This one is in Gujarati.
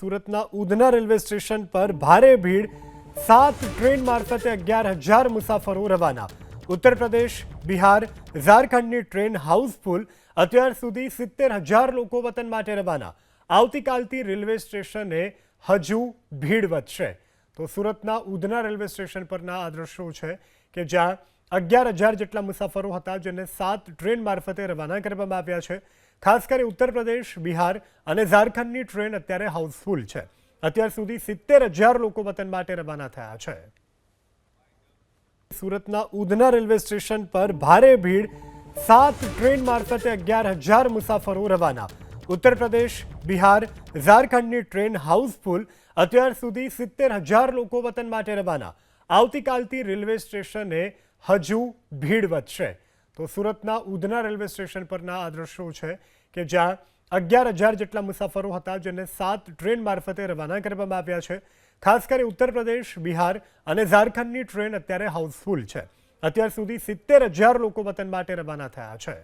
સુરતના ઉધના રેલવે સ્ટેશન પર ભારે ભીડ, સાત ટ્રેન મારફતે અગિયાર હજાર મુસાફરો રવાના. ઉત્તર પ્રદેશ બિહાર, ઝારખંડની ટ્રેન હાઉસફુલ, અત્યાર સુધી સિત્તેર હજાર લોકો વતન માટે રવાના. આવતીકાલથી રેલવે સ્ટેશને હજુ ભીડ વધશે. તો સુરતના ઉધના રેલવે સ્ટેશન પરના આ દ્રશ્યો છે કે જ્યાં અગિયાર હજાર જેટલા મુસાફરો હતા જેને સાત ટ્રેન મારફતે રવાના કરવામાં આવ્યા છે. ખાસ કરી ઉત્તર પ્રદેશ, બિહાર અને ઝારખંડની ટ્રેન અત્યારે હાઉસફુલ છે. અત્યાર સુધી સિત્તેર હજાર લોકો વતન માટે રવાના થયા છે. સુરતના ઉધના રેલવે સ્ટેશન પર ભારે ભીડ, સાત ટ્રેન મારફતે અગિયાર હજાર મુસાફરો રવાના. ઉત્તર પ્રદેશ, બિહાર, ઝારખંડની ટ્રેન હાઉસફુલ, અત્યાર સુધી સિત્તેર હજાર લોકો વતન માટે રવાના. આવતીકાલથી રેલવે સ્ટેશને હજુ ભીડ વધશે. તો સુરતના ઉધના રેલવે સ્ટેશન પરના આ દ્રશ્યો છે કે જ્યાં અગિયાર હજાર જેટલા મુસાફરો હતા જેને સાત ટ્રેન મારફતે રવાના કરવામાં આવ્યા છે. ખાસ કરી ઉત્તર પ્રદેશ, બિહાર અને ઝારખંડની ટ્રેન અત્યારે હાઉસફુલ છે. અત્યાર સુધી સિત્તેર હજાર લોકો વતન માટે રવાના થયા છે.